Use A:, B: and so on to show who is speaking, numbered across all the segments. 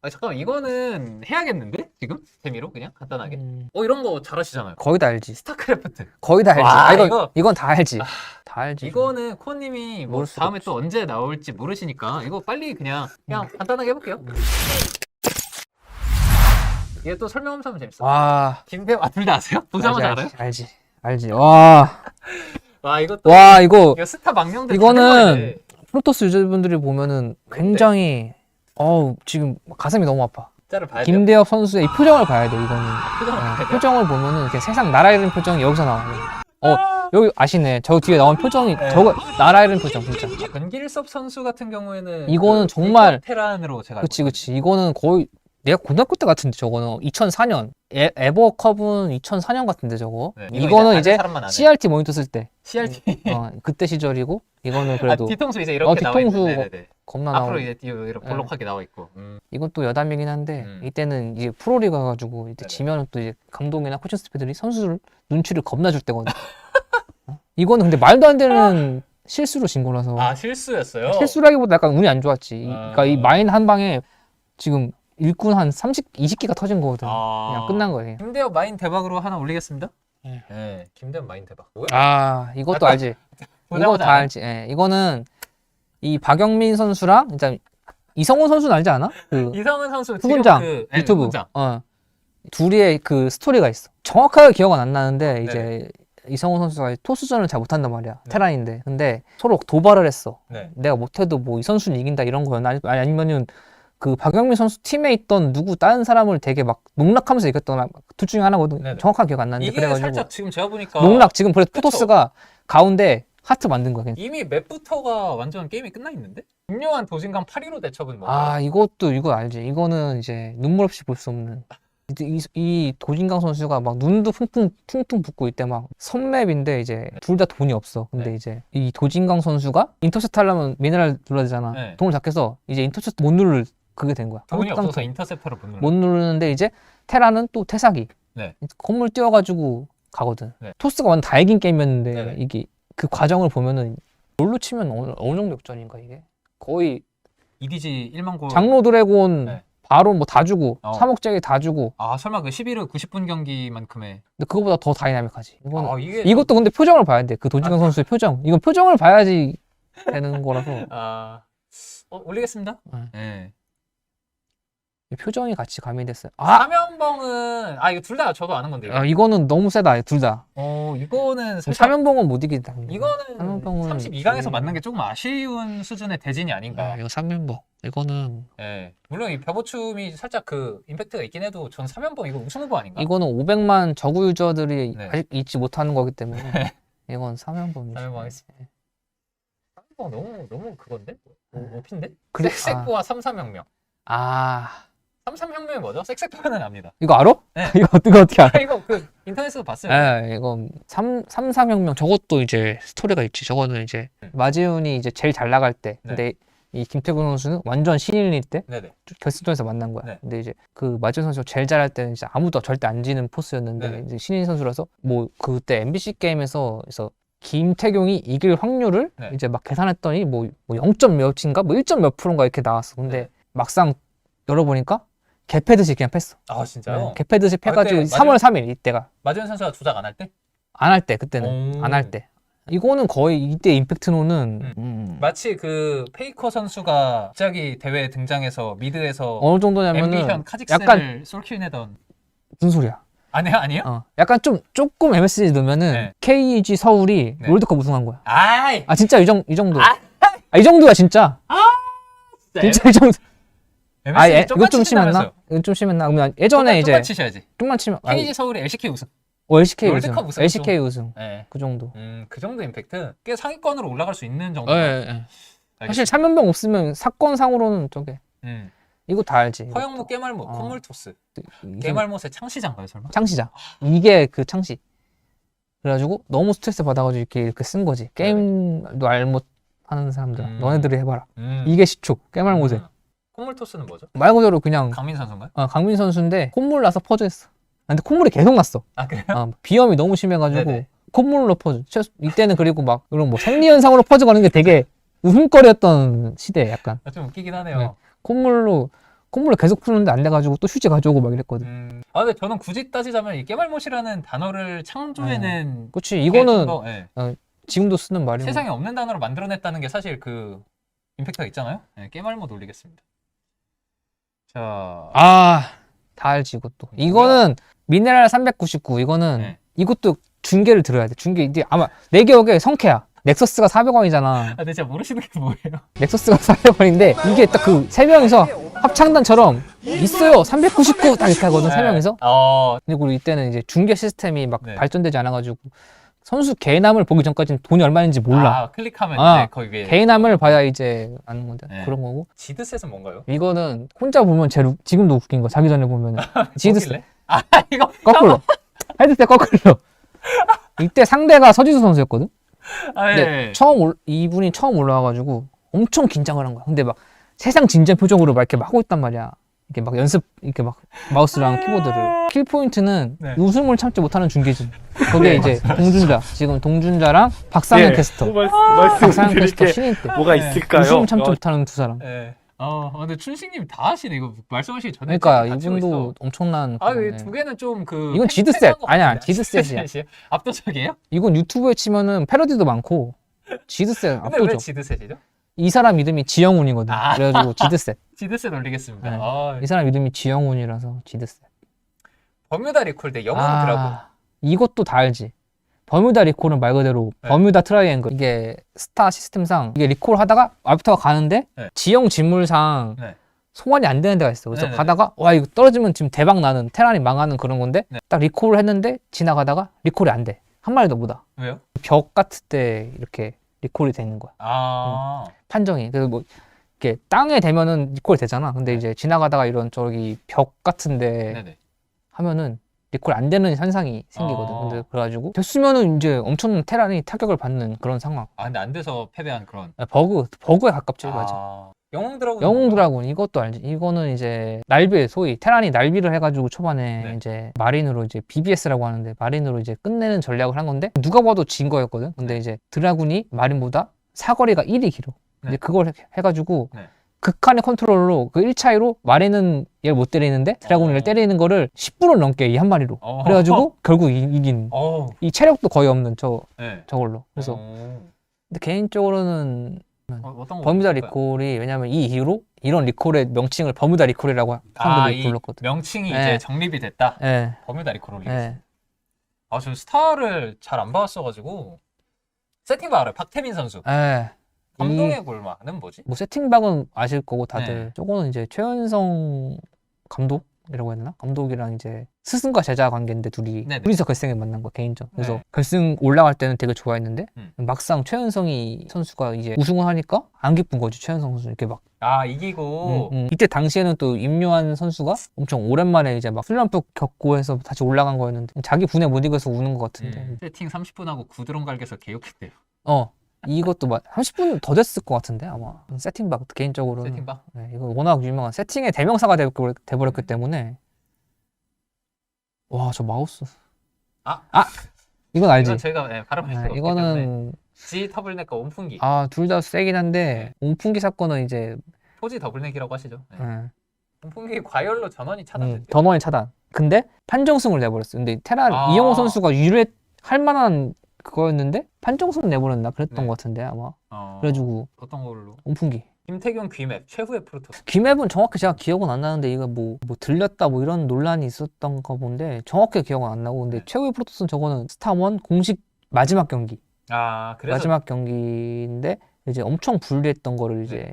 A: 아 잠깐만 이거는 해야겠는데 지금 재미로 그냥 간단하게.
B: 음,
A: 어 이런 거 잘하시잖아요.
B: 거의 다 알지.
A: 스타크래프트.
B: 거의 다 알지.
A: 와,
B: 아, 이거,
A: 이거-
B: 이건 다 알지. 다 알지.
A: 이거는 코님이 뭐
B: 모를
A: 다음에 또 언제 나올지 모르시니까 이거 빨리 그냥 그냥 간단하게 해볼게요.
B: 음.
A: 이게 또 설명하면서 하면 재밌어.
B: 와.
A: 김대호 아둘 다 아세요? 보자마자
B: 알지,
A: 알아요?
B: 알지. 알지. 알지. 와.
A: 와 이것도
B: 와, 이거
A: 이거 스타 망령들
B: 이거는 프로토스 유저분들이 보면은 굉장히 어우, 지금 가슴이 너무 아파.
A: 짜를 봐야 돼요.
B: 김대엽 선수의 이 표정을 봐야 돼, 이거는.
A: 표정을 봐야
B: 어,
A: 돼요.
B: 표정을 보면은 이렇게 세상 나라 잃은 표정이 여기서 나와요. 어, 여기 아시네. 저 뒤에 나온 표정이
A: 네.
B: 저거 나라 잃은 표정 진짜.
A: 변길섭 선수 같은 경우에는
B: 이거는
A: 그
B: 정말-
A: 테란으로 제가
B: 그치
A: 알고
B: 그치. 이거는 거의 내가 고등학교 때 같은데 저거는 2004년 에, 에버컵은 2004년 같은데 저거.
A: 네, 이거
B: 이거는 이제
A: 사람만 아는
B: CRT 모니터 쓸 때.
A: CRT
B: 어, 그때 시절이고 이거는 그래도
A: 아, 뒤통수 이제 이렇게
B: 어,
A: 나와
B: 뒤통수
A: 있는 네네네.
B: 겁나
A: 앞으로
B: 나오고.
A: 이제 뒤 이렇게 볼록하게 나와 있고 음.
B: 이건 또 여담이긴 한데
A: 음.
B: 이때는 이제 프로리가 가지고 이제
A: 네네.
B: 지면은 또 이제 감독이나 코칭 스태프들이 선수를 눈치를 겁나 줄 때거든. 어? 이거는 근데 말도 안 되는 실수로 진 거라서
A: 아 실수였어요.
B: 실수라기보다 약간 운이 안 좋았지. 이-
A: 아.
B: 그러니까 이 마인 한 방에 지금 일꾼 한 30, 20기가 터진 거거든.
A: 아.
B: 그냥 끝난 거예요.
A: 김대엽 마인 대박으로 하나 올리겠습니다.
B: 네.
A: 네, 김대엽 마인 대박. 뭐야?
B: 아 이것도
A: 약간
B: 알지. 이거
A: 보자마자
B: 다? 알지. 예, 이거는 이 박영민 선수랑 일단 이성훈 선수는 알지 않아? 그
A: 이성은 선수
B: 후군장
A: 그, 네,
B: 유튜브.
A: 후군장.
B: 어. 둘이의 그 스토리가 있어. 정확하게 기억은 안 나는데 이제
A: 네네.
B: 이성훈 선수가 토스전을 잘 못한단 말이야.
A: 네.
B: 테란인데. 근데 서로 도발을 했어.
A: 네.
B: 내가 못해도 뭐 이 선수는 이긴다 이런 거였나? 아니- 아니면은 그 박영민 선수 팀에 있던 누구 다른 사람을 되게 막 농락하면서 이겼던 둘 중에 하나거든.
A: 네네.
B: 정확하게 기억 안 나는데
A: 이게
B: 그래가지고
A: 살짝 지금 제가 보니까
B: 농락 지금 그래
A: 그쵸.
B: 토토스가 가운데 하트 만든 거야. 그냥.
A: 이미 맵부터가 완전 게임이 끝나 있는데? 분명한 도진강 8위로 대처분 뭐.
B: 아 이것도 이거 알지. 이거는 이제 눈물 없이 볼 수 없는. 이, 이 도진강 선수가 막 눈도 퉁퉁 퉁퉁 붓고 있대 막 선맵인데 이제 둘 다 돈이 없어. 근데
A: 네.
B: 이제 이 도진강 선수가 인터셉트 하려면 미네랄 눌러야 되잖아.
A: 네.
B: 돈을 잡겠어. 이제 인터셉트 못 누를 그게 된 거야.
A: 돈이. 없어서 인터셉터를 못 눌러.
B: 못 누르는데 이제 테라는 또 태사기.
A: 네.
B: 건물 띄워가지고 가거든.
A: 네.
B: 토스가 완전 다 이긴 게임이었는데
A: 네네.
B: 이게 그 과정을 보면은 롤로 치면 어느, 어느 정도 역전인가 이게? 거의
A: EDG 1만 골.
B: 장로 드래곤
A: 네.
B: 바로 뭐 다 주고
A: 어.
B: 3억 짜리 다 주고
A: 아 설마 그 11월 90분 경기만큼의
B: 근데 그거보다 더 다이나믹하지. 이거는
A: 아 이게
B: 이것도 근데 표정을 봐야 돼. 그 도진강 선수의 표정. 이건 표정을 봐야지 되는 거라서
A: 아 어, 올리겠습니다.
B: 네.
A: 네.
B: 이 표정이 같이 가미됐어요. 아,
A: 사면봉은 아 이거 둘 다 저도 아는 건데.
B: 아 이거는 너무 세다. 둘 다.
A: 어 이거는 살짝
B: 사면봉은 못 이긴다.
A: 이거는
B: 사면봉은
A: 32강에서
B: 좀-
A: 맞는 게 조금 아쉬운 수준의 대진이 아닌가.
B: 아, 이거 삼면봉. 이거는
A: 예. 물론 이 벼보춤이 살짝 그 임팩트가 있긴 해도 전 3연봉 이거 우승 후보 아닌가?
B: 이거는 500만 저구 유저들이
A: 네.
B: 아직 잊지 못하는 거기 때문에 이건 3연봉이지.
A: 3연봉 하겠습니다. 3연봉 너무 너무 그건데? 오, 오핀데?
B: 그래,
A: 섹섹포와 삼삼혁명.
B: 아,
A: 삼삼혁명이 뭐죠? 섹섹포는 압니다.
B: 이거 알아?
A: 네.
B: 이거 어떻게 어떻게 알아?
A: 아 이거 그 인터넷에서 봤어요.
B: 예, 이거 삼 삼삼혁명 저것도 이제 스토리가 있지. 저거는 이제
A: 음.
B: 마지훈이 이제 제일 잘 나갈 때.
A: 네.
B: 근데 이 김태균 선수는 완전 신인일 때
A: 네네.
B: 결승전에서 만난 거야.
A: 네.
B: 근데 이제 그 마지훈 선수가 제일 잘할 때는 이제 아무도 절대 안 지는 포스였는데
A: 네네.
B: 이제 신인 선수라서 뭐 그때 MBC 게임에서 그래서 김태경이 이길 확률을
A: 네.
B: 이제 막 계산했더니 뭐, 뭐 0점 몇인가 뭐 1점 몇 프로인가 이렇게 나왔어. 근데
A: 네.
B: 막상 열어보니까 개패듯이 그냥 팼어.
A: 아 진짜요?
B: 네, 개패듯이
A: 아,
B: 패가지고
A: 그때
B: 3월 3일 이때가
A: 마지원 선수가 조작 안 할 때?
B: 안 할 때 그때는
A: 오.
B: 안 할 때. 이거는 거의 이때 임팩트노는
A: 음.
B: 음,
A: 마치 그 페이커 선수가 갑자기 대회에 등장해서 미드에서
B: 어느 정도냐면은
A: 엠비현 카직스를
B: 약간
A: 솔킬내던
B: 무슨 소리야?
A: 아니에요 아니에요?
B: 어, 약간 좀 조금 MSG 넣으면은
A: 네.
B: KG 서울이
A: 네.
B: 롤드컵 우승한 거야.
A: 아이
B: 아 진짜 이, 정, 이 정도.
A: 아.
B: 아, 이 정도야 진짜.
A: 진짜
B: 진짜 이 정도. 아, 예, 이거 좀 심했나? 이건 좀 심했나? 그러면 예전에 이제
A: 좀만 치셔야지
B: 좀만 치면 아,
A: KG 서울이 LCK 우승
B: 어, LCK 우승.
A: 롤드컵 우승
B: LCK 우승.
A: 네.
B: 그 정도.
A: 음, 그 정도 임팩트 꽤 상위권으로 올라갈 수 있는 정도
B: 예, 예. 사실 사면병 없으면 사건상으로는 저게
A: 음.
B: 이거 다 알지. 이거.
A: 허영무 깨말모
B: 어.
A: 콧물토스
B: 이게
A: 깨말못의 창시장가요 설마?
B: 창시자. 이게 그 창시. 그래가지고 너무 스트레스 받아가지고 이렇게 이렇게 쓴 거지. 게임도 알 못 하는 사람들.
A: 음.
B: 너네들이 해봐라.
A: 음.
B: 이게 시초. 깨말못에.
A: 음. 콧물 토스는 뭐죠?
B: 말 그대로 그냥
A: 강민 선수인가요?
B: 어, 강민 선수인데 콧물 나서 퍼즈했어. 아, 근데 콧물이 계속 났어.
A: 아 그래요?
B: 어, 비염이 너무 심해가지고
A: 네네.
B: 콧물로 퍼즈. 최- 이때는 그리고 막 이런 뭐 생리현상으로 퍼즈 거는 게 되게 웃음거리였던 시대 약간.
A: 아, 좀 웃기긴 하네요
B: 네. 콧물로 콧물을 계속 푸는데 안 돼가지고 또 휴지 가져오고 막 이랬거든.
A: 음. 아 근데 저는 굳이 따지자면 이 깨말못이라는 단어를 창조해낸
B: 그렇지
A: 게
B: 이거는
A: 좀 더, 예,
B: 지금도 쓰는 말이고.
A: 세상에 없는 단어를 만들어냈다는 게 사실 그 임팩트가 있잖아요. 예, 깨말못 올리겠습니다. 자,
B: 아, 다 알지 이것도. 이거는 미네랄 399 이거는
A: 네.
B: 이것도 중계를 들어야 돼. 중계 이게 아마 내 기억에 성캐야. 넥서스가 400원이잖아.
A: 아, 근데 진짜 모르시는 게 뭐예요?
B: 넥서스가 400원인데 이게 딱 그 세 명이서 합창단처럼 있어요. 399딱 이렇게 하거든 세
A: 네.
B: 명이서.
A: 어,
B: 그리고 이때는 이제 중계 시스템이 막
A: 네.
B: 발전되지 않아가지고 선수 개인함을 보기 전까지는 돈이 얼마인지 몰라.
A: 아, 클릭하면
B: 아,
A: 이제 거기 위에
B: 개인함을 봐야 이제 아는 건데
A: 네.
B: 그런 거고.
A: 지드셋은 뭔가요?
B: 이거는 혼자 보면 제일 웃- 지금도 웃긴 거. 자기 전에 보면
A: 뭐길래? 아, 이거
B: 거꾸로 헤드셋 거꾸로. 이때 상대가 서지수 선수였거든.
A: 아, 예.
B: 근데 처음 올, 이분이 처음 올라와가지고 엄청 긴장을 한 거야. 근데 막 세상 진지한 표정으로 막 이렇게 막 하고 있단 말이야. 이렇게 막 연습 이렇게 막 마우스랑 키보드를. 킬 포인트는
A: 네.
B: 웃음을 참지 못하는 중계진. 거기에 이제 동준자 지금 동준자랑 박상현
C: 예,
B: 캐스터.
C: 또 말,
B: 박상현
C: 말씀드릴
B: 캐스터
C: 게
B: 신인 때
C: 뭐가
A: 네.
C: 있을까요?
B: 웃음 참지
C: 어,
B: 못하는 두 사람.
A: 예. 어, 근데 춘식님 다 하시네. 이거 말씀하시기 전에
B: 그러니까
A: 다 치고
B: 이분도. 엄청난.
A: 아,
B: 그거네.
A: 이두 개는 좀 그.
B: 이건 지드셋. 아니야, 지드셋이야.
A: 압도적이에요?
B: 이건 유튜브에 치면은 패러디도 많고 지드셋
A: 근데 왜
B: 압도적.
A: 지드셋이죠?
B: 이 사람 이름이 지영훈이거든.
A: 아.
B: 그래가지고 지드셋.
A: 지드셋 올리겠습니다.
B: 네.
A: 아,
B: 이 사람 이름이 지영훈이라서 지드셋.
A: 버뮤다 리콜 대 영웅
B: 아,
A: 드라군.
B: 이것도 다 알지. 버뮤다 리콜은 말 그대로
A: 네.
B: 버뮤다 트라이앵글. 이게 스타 시스템상 이게 리콜 하다가 알부터가 가는데
A: 네.
B: 지형 지물상
A: 네.
B: 소환이 안 되는 데가 있어. 그래서
A: 네네네.
B: 가다가 와 이거 떨어지면 지금 대박 나는 테란이 망하는 그런 건데
A: 네.
B: 딱 리콜을 했는데 지나가다가 리콜이 안 돼. 한 마리도 못 와.
A: 왜요?
B: 벽 같을 때 이렇게 리콜이 되는 거야.
A: 아,
B: 판정이. 그래서 뭐 이렇게 땅에 대면은 리콜이 되잖아. 근데 이제 지나가다가 이런 저기 벽 같은데
A: 네네.
B: 하면은 리콜 안 되는 현상이 생기거든.
A: 어.
B: 근데 그래가지고 됐으면은 이제 엄청 테란이 타격을 받는 그런 상황.
A: 아, 근데 안 돼서 패배한 그런.
B: 아, 버그, 버그에 가깝지, 맞아.
A: 아, 영웅 드라군.
B: 영웅 드라군 이것도 알지. 이거는 이제 날비 소위 테란이 날비를 해가지고 초반에
A: 네.
B: 이제 마린으로 이제 BBS라고 하는데 마린으로 이제 끝내는 전략을 한 건데 누가 봐도 진 거였거든. 근데
A: 네.
B: 이제 드라군이 마린보다 사거리가 1이 길어. 근데
A: 네.
B: 그걸 해- 해가지고
A: 네.
B: 극한의 컨트롤로 그 1차이로 마린은 얘를 못 때리는데 드라군이 얘를
A: 어.
B: 때리는 거를 10분을 넘게 이 한 마리로.
A: 어.
B: 그래가지고 결국 이, 이긴.
A: 어,
B: 이 체력도 거의 없는 저
A: 네.
B: 저걸로. 그래서
A: 어,
B: 근데 개인적으로는
A: 어, 어떤 거?
B: 버뮤다
A: 볼까요?
B: 리콜이 왜냐면 이 이후로 이런 리콜의 명칭을 버뮤다 리콜이라고 사람들이
A: 아, 이
B: 불렀거든.
A: 명칭이
B: 네.
A: 이제 정립이 됐다.
B: 예.
A: 버뮤다 리콜 올리겠습니다.
B: 예.
A: 아, 저 스타를 잘 안 봐왔어가지고 세팅 봐 알아요. 박태민 선수.
B: 예. 이,
A: 감동의 골마는 뭐지?
B: 뭐 세팅박은 아실 거고 다들
A: 네.
B: 저거는 이제 최현성 감독이라고 했나? 감독이랑 이제 스승과 제자 관계인데 둘이
A: 네네.
B: 둘이서 결승에 만난 거 개인전. 그래서
A: 네.
B: 결승 올라갈 때는 되게 좋아했는데
A: 음.
B: 막상 최현성이 선수가 이제 우승을 하니까 안 기쁜 거지 최현성 선수 이렇게 막
A: 아 이기고
B: 음, 음. 이때 당시에는 또 임요한 선수가 엄청 오랜만에 이제 막 슬럼프 겪고 해서 다시 올라간 거였는데 자기 분에 못 이겨서 우는 것 같은데
A: 음, 세팅 30분 하고 구드론 갈겨서 개욕했대요.
B: 어 이것도 막 30분 더 됐을 것 같은데 아마 세팅박 개인적으로는
A: 세팅 봐.
B: 네, 이거 워낙 유명한 세팅의 대명사가 돼- 돼버렸기
A: 음.
B: 때문에 와 저 마우스
A: 아.
B: 이건 알지
A: 이건 제가 네, 발음할 수가
B: 네,
A: 없기 때문에
B: 이거는
A: G 터블넥과 온풍기
B: 아 둘 다 세긴 한데 온풍기 사건은 이제
A: 포지 더블넥이라고 하시죠. 네.
B: 음,
A: 온풍기 과열로 전원이
B: 음,
A: 차단됐대요.
B: 전원이 차단 근데 판정승을 내버렸어 근데 테란
A: 아.
B: 이영호 선수가 유례할 만한 그거였는데 판정승 내버렸나 그랬던
A: 네.
B: 것 같은데 아마
A: 어,
B: 그래가지고
A: 어떤 걸로?
B: 온풍기
A: 김태균 귀맵 최후의 프로토스.
B: 김앱은 정확히 제가 기억은 안 나는데 이거 뭐, 뭐 들렸다 뭐 이런 논란이 있었던 거 본데 정확히 기억은 안 나고 근데
A: 네.
B: 최후의 프로토스는 저거는 스타원 공식 마지막 경기
A: 아 그래서
B: 마지막 경기인데 이제 엄청 불리했던 거를 이제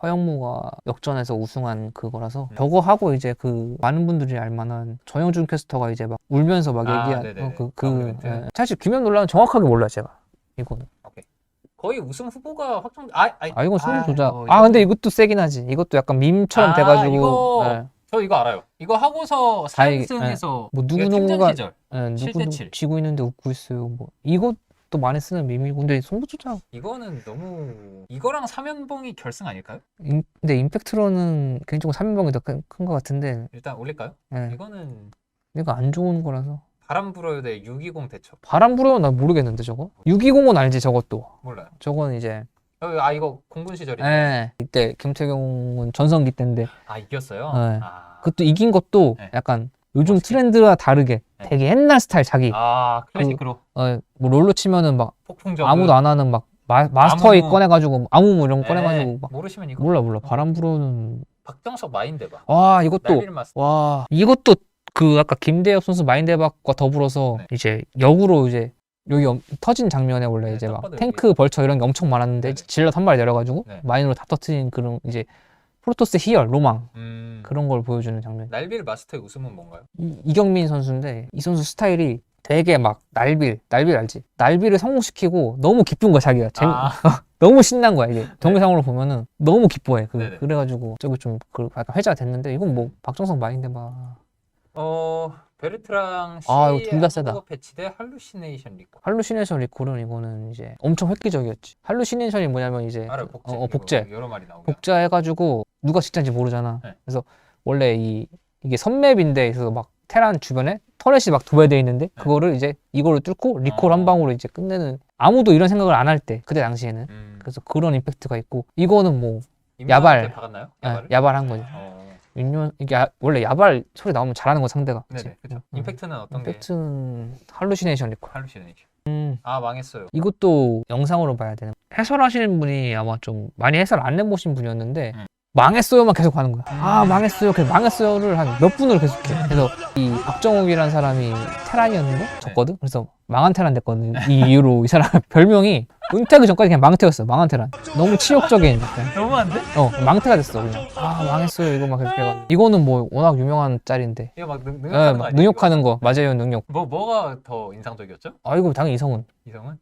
B: 허영무가 역전해서 우승한 그거라서
A: 네.
B: 저거 하고 이제 그 많은 분들이 알만한 정영준 캐스터가 이제 막 울면서 막
A: 아,
B: 얘기한. 어, 그, 그
A: 마무리멘트.
B: 예. 사실 김앱 논란은 정확하게 몰라요 제가 이거는
A: 거의 우승 후보가 확정. 아, 아,
B: 아 이건 소름 조작
A: 어,
B: 아
A: 이거-
B: 근데 이것도 세긴 하지 이것도 약간 밈처럼
A: 아,
B: 돼가지고
A: 이거
B: 예.
A: 저 이거 알아요. 이거 하고서
B: 다행히-
A: 3승해서
B: 뭐
A: 이거
B: 누구 누구가
A: 시절 대 칠.
B: 지고 있는데 웃고 있어요. 뭐 이것도 많이 쓰는 밈이고 근데 송부조작
A: 이거는 너무 이거랑 삼연봉이 결승 아닐까요?
B: 임- 근데 임팩트로는 개인적으로 3연봉이 더 큰것 같은데
A: 일단 올릴까요?
B: 예,
A: 이거는
B: 이거 안 좋은 거라서
A: 바람 불어요 대 620 대처
B: 바람 불어요 난 모르겠는데 저거 620은 알지 저것도
A: 몰라요.
B: 저건 이제
A: 어, 아 이거 공군 시절이네.
B: 예. 이때 김태경은 전성기 때인데
A: 아 이겼어요.
B: 네.
A: 아,
B: 그것도 이긴 것도
A: 네.
B: 약간 요즘
A: 멋있게.
B: 트렌드와 다르게
A: 네.
B: 되게 옛날 스타일 자기
A: 아 클래식으로
B: 어, 뭐 롤로 치면은 막
A: 폭풍적
B: 아무도 안 하는 막 마, 마스터이
A: 아무무.
B: 꺼내가지고 아무무 이런 거
A: 네,
B: 꺼내가지고 막
A: 모르시면 이거
B: 몰라 몰라 바람 불어는
A: 박정석 마인드바.
B: 와 이것도
A: 날빌 마스터.
B: 와 이것도 그 아까 김대엽 선수 마인드박과 더불어서
A: 네.
B: 이제 역으로 이제 여기 엄- 터진 장면에 원래
A: 네,
B: 이제 딱막 탱크 벌처 이런 게 엄청 많았는데
A: 네네.
B: 질럿 한 마리 내려가지고
A: 네.
B: 마인으로 다 터트린 그런 이제 프로토스 희열 로망
A: 음,
B: 그런 걸 보여주는 장면.
A: 날빌 마스터의 웃음은 뭔가요?
B: 이, 이경민 선수인데 이 선수 스타일이 되게 막 날빌 날빌 알지? 날빌을 성공시키고 너무 기쁜 거야 자기가 재미,
A: 아,
B: 너무 신난 거야 이게 동영상으로 보면은 너무 기뻐해 그,
A: 네네.
B: 그래가지고 저기 좀 그 약간 회자가 됐는데 이건 뭐 박정석 마인드 막
A: 어 베르트랑
B: 아,
A: 시
B: 이거 둘다 세다.
A: 패치 대 할루시네이션 리코.
B: 할루시네이션 리콜은 이거는 이제 엄청 획기적이었지 할루시네이션이 뭐냐면 이제
A: 알아요 복제.
B: 어, 어, 복제.
A: 여러 마리 나오고.
B: 복제해가지고 누가 직자인지 모르잖아.
A: 네.
B: 그래서 원래 이 이게 선맵인데 있어서 막 테란 주변에 터렛이 막 도배돼 있는데 그거를 이제 이거를 뚫고 리콜
A: 네. 어.
B: 한 방으로 이제 끝내는 아무도 이런 생각을 안 할 때 그때 당시에는
A: 음,
B: 그래서 그런 임팩트가 있고 이거는 뭐 야발.
A: 박았나요?
B: 아,
A: 야발을?
B: 야발한 거지.
A: 어,
B: 윤요 이게 야- 원래 야발 소리 나오면 잘하는 거 상대가. 그치?
A: 네네 그렇죠.
B: 음.
A: 임팩트는 어떤 게?
B: 임팩트는 할루시네이션 리콜.
A: 할루시네이션.
B: 음.
A: 아 망했어요.
B: 이것도 영상으로 봐야 되는 해설하시는 분이 아마 좀 많이 해설 안 해보신 분이었는데
A: 음.
B: 망했어요만 계속 하는 거야. 아 망했어요. 계속 망했어요를 한 몇 분을 계속해. 그래서 이 박정욱이라는 사람이 테란이었는데 졌거든? 그래서 망한 테란 됐거든. 이 이후로 이 사람 별명이 은퇴하기 전까지 그냥 망태였어 망한 테란. 너무 치욕적인 약간.
A: 너무한데?
B: 어 망태가 됐어 그냥. 아 망했어요. 이거 막 계속 해가지고. 이거는 뭐 워낙 유명한 짤인데.
A: 이거 막 능,
B: 예,
A: 능력하는 거
B: 막
A: 아니에요?
B: 능욕하는 거. 맞아요 능욕.
A: 뭐 뭐가 더 인상적이었죠?
B: 아이고 당연히 이성훈.
A: 이성은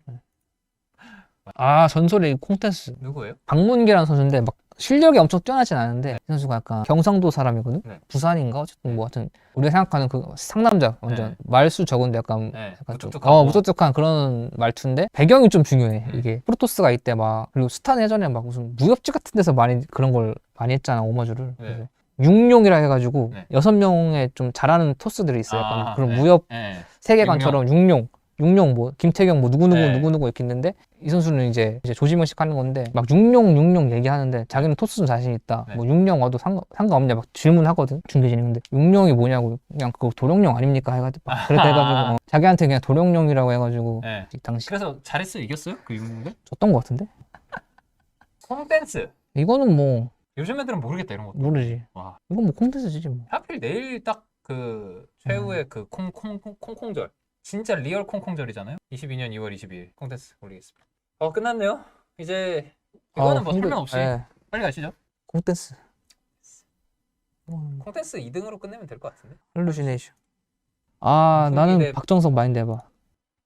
B: 아 전설의 콩텐스.
A: 누구예요?
B: 박문기라는 선수인데 막 실력이 엄청 뛰어나진 않은데 이 선수가 약간 경상도 사람이거든.
A: 네.
B: 부산인가 어쨌든 뭐 하여튼 우리가 생각하는 그 상남자 완전
A: 네.
B: 말수 적은데 약간
A: 네,
B: 약간 좀
A: 무뚝뚝하고.
B: 어, 무뚝뚝한 그런 말투인데 배경이 좀 중요해.
A: 음.
B: 이게 프로토스가 이때 막 그리고 스탄 예전에 막 무슨 무협지 같은 데서 많이 그런 걸 많이 했잖아 오마주를.
A: 네.
B: 그래서 육룡이라 해가지고
A: 네.
B: 여섯 명의 좀 잘하는 토스들이 있어요. 약간
A: 아,
B: 그런
A: 네.
B: 무협
A: 네.
B: 세계관처럼 육룡, 육룡 뭐 김태경 뭐 누구누구
A: 네.
B: 누구누구 이렇게 있는데 이 선수는 이제 이제 조지명식 하는 건데 막 육룡 육룡 얘기하는데 자기는 토스는 자신 있다.
A: 네.
B: 뭐 육룡 와도 상관 상관없냐 막 질문하거든 중계진이 근데 육룡이 뭐냐고 그냥 그거 도룡룡 아닙니까 해가지고 막 그렇게 해가지고 어, 자기한테 그냥 도룡룡이라고 해가지고
A: 네.
B: 이 당시
A: 그래서 잘했어요? 이겼어요? 그 육문대?
B: 졌던 것 같은데
A: 콩댄스.
B: 이거는 뭐
A: 요즘 애들은 모르겠다 이런 것도.
B: 모르지
A: 와.
B: 이건 뭐 콩텐츠지 뭐
A: 하필 내일 딱 그 최후의 그콩콩 콩콩절 진짜 리얼 콩콩절이잖아요. 22년 2월 22일 콩댄스 올리겠습니다. 어 끝났네요. 이제 이거는
B: 아,
A: 뭐
B: 근데-
A: 설명 없이
B: 예,
A: 빨리 가시죠.
B: 콩텐츠 음,
A: 콩댄스 2등으로 끝내면 될 것 같은데.
B: 할루시네이션 아 나는
A: 돼-
B: 박정석 마인드 해봐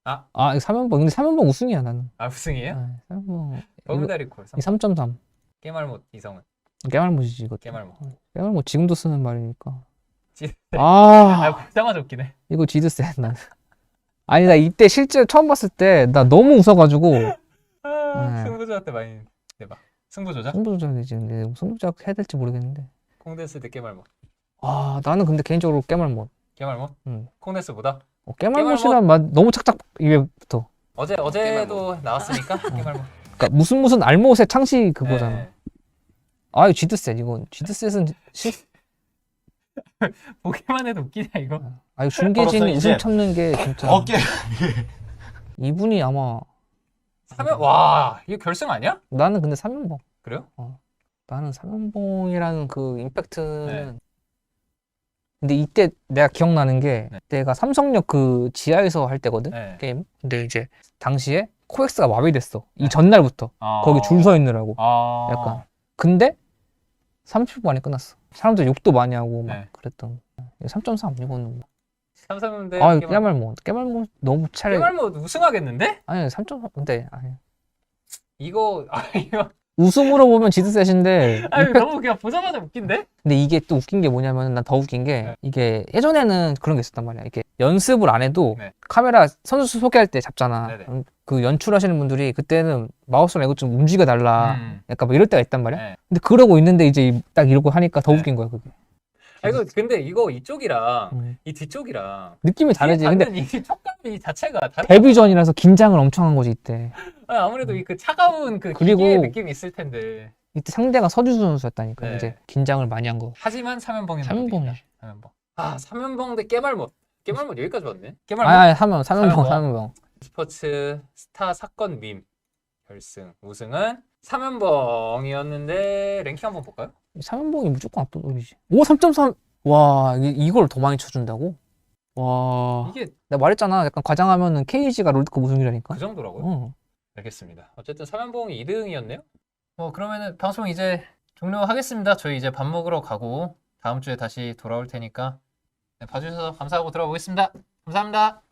A: 아.
B: 아 이거 3연봉 근데 3연봉 우승이야 나는
A: 아 우승이에요?
B: 아, 3연봉
A: 더블다리 콜.
B: 이3.3
A: 깨말못 이성은
B: 깨말못이지 이거
A: 깨말못.
B: 깨말못 지금도 쓰는 말이니까
A: 지-
B: 아
A: 아 보자마자 웃기네.
B: 이거 지드세 난 아니 나 이때 실제 처음 봤을 때 나 너무 웃어가지고
A: 아,
B: 네.
A: 승부조작 때 많이 대박. 승부조작?
B: 승부조작 근데 승부조작 해야 될지 모르겠는데
A: 콩댄스 대 깨말못.
B: 아 나는 근데 개인적으로 깨말못
A: 깨말못?
B: 응.
A: 콩댄스보다?
B: 어, 깨말못이란 말 너무 착착 입에 붙어
A: 어제 어제도 나왔으니까 깨말못.
B: 그러니까 무슨 무슨 알못의 창시 그거잖아
A: 네.
B: 아유 지드셋 이건 지드셋은 실
A: 보기만 해도 웃기냐 이거.
B: 아유 중계진이
C: 벌써 이제
B: 웃음 참는 게 진짜
C: 어깨
B: 이분이 아마
A: 사면 와 이거 결승 아니야?
B: 나는 근데 3연봉
A: 그래요?
B: 나는 3연봉이라는 그 임팩트는
A: 네.
B: 근데 이때 내가 기억나는 게
A: 네.
B: 내가 삼성역 그 지하에서 할 때거든
A: 네.
B: 게임 근데 이제 당시에 코엑스가 마비됐어 이
A: 네.
B: 전날부터
A: 아.
B: 거기 줄 서 있느라고
A: 아.
B: 약간. 근데 30분 만에 끝났어 사람들 욕도 많이 하고 막
A: 네.
B: 그랬던 3.3 이거는 뭐.
A: 삼성인데
B: 아 깨말못 깨말못 너무 차라리
A: 깨말못 우승하겠는데?
B: 아니 3.3 근데 아니
A: 이거 아 이거
B: 웃음으로 보면 지드셋인데
A: 아니 너무 그냥 보자마자 웃긴데?
B: 근데 이게 또 웃긴 게 뭐냐면 난 더 웃긴 게
A: 네.
B: 이게 예전에는 그런 게 있었단 말이야. 이게 연습을 안 해도
A: 네.
B: 카메라 선수 소개할 때 잡잖아.
A: 네네.
B: 음, 그 연출하시는 분들이 그때는 마우스랑 이거 좀 움직여 달라.
A: 음.
B: 약간 뭐 이럴 때가 있단 말이야.
A: 네.
B: 근데 그러고 있는데 이제 이- 딱 이러고 하니까 더
A: 네.
B: 웃긴 거야 그게.
A: 아 이거 근데 이거 이쪽이랑
B: 음.
A: 이 뒤쪽이랑
B: 느낌이 다르지. 근데
A: 근데 이 촉감 이이 자체가 다른
B: 데뷔전이라서 긴장을 엄청 한 거지 이때.
A: 아니, 아무래도 이그 차가운 그
B: 그리고-
A: 기계의 느낌이 있을 텐데
B: 이때 상대가 서주수 선수였다니까
A: 네.
B: 이제 긴장을 많이 한 거.
A: 하지만 삼연봉이
B: 삼연봉이야.
A: 삼연봉 아 삼연봉 대 깨말못 깨말못 여기까지 왔네 깨말못
B: 아니 아니 사면 사면병
A: 사면병.
B: 사면병.
A: 스포츠 스타 사건 밈 결승 우승은 삼연봉이었는데 랭킹 한번 볼까요?
B: 사면봉이 무조건 압도적이지. 오 3.3. 와 이, 이걸 더 많이 쳐준다고? 와.
A: 이게
B: 내가 말했잖아. 약간 과장하면은 KG가 롤드컵 우승이라니까.
A: 그 정도라고요?
B: 어.
A: 알겠습니다. 어쨌든 삼연봉이 2등이었네요. 뭐 그러면은 방송 이제 종료하겠습니다. 저희 이제 밥 먹으러 가고 다음 주에 다시 돌아올 테니까 네, 봐주셔서 감사하고 들어보겠습니다. 감사합니다.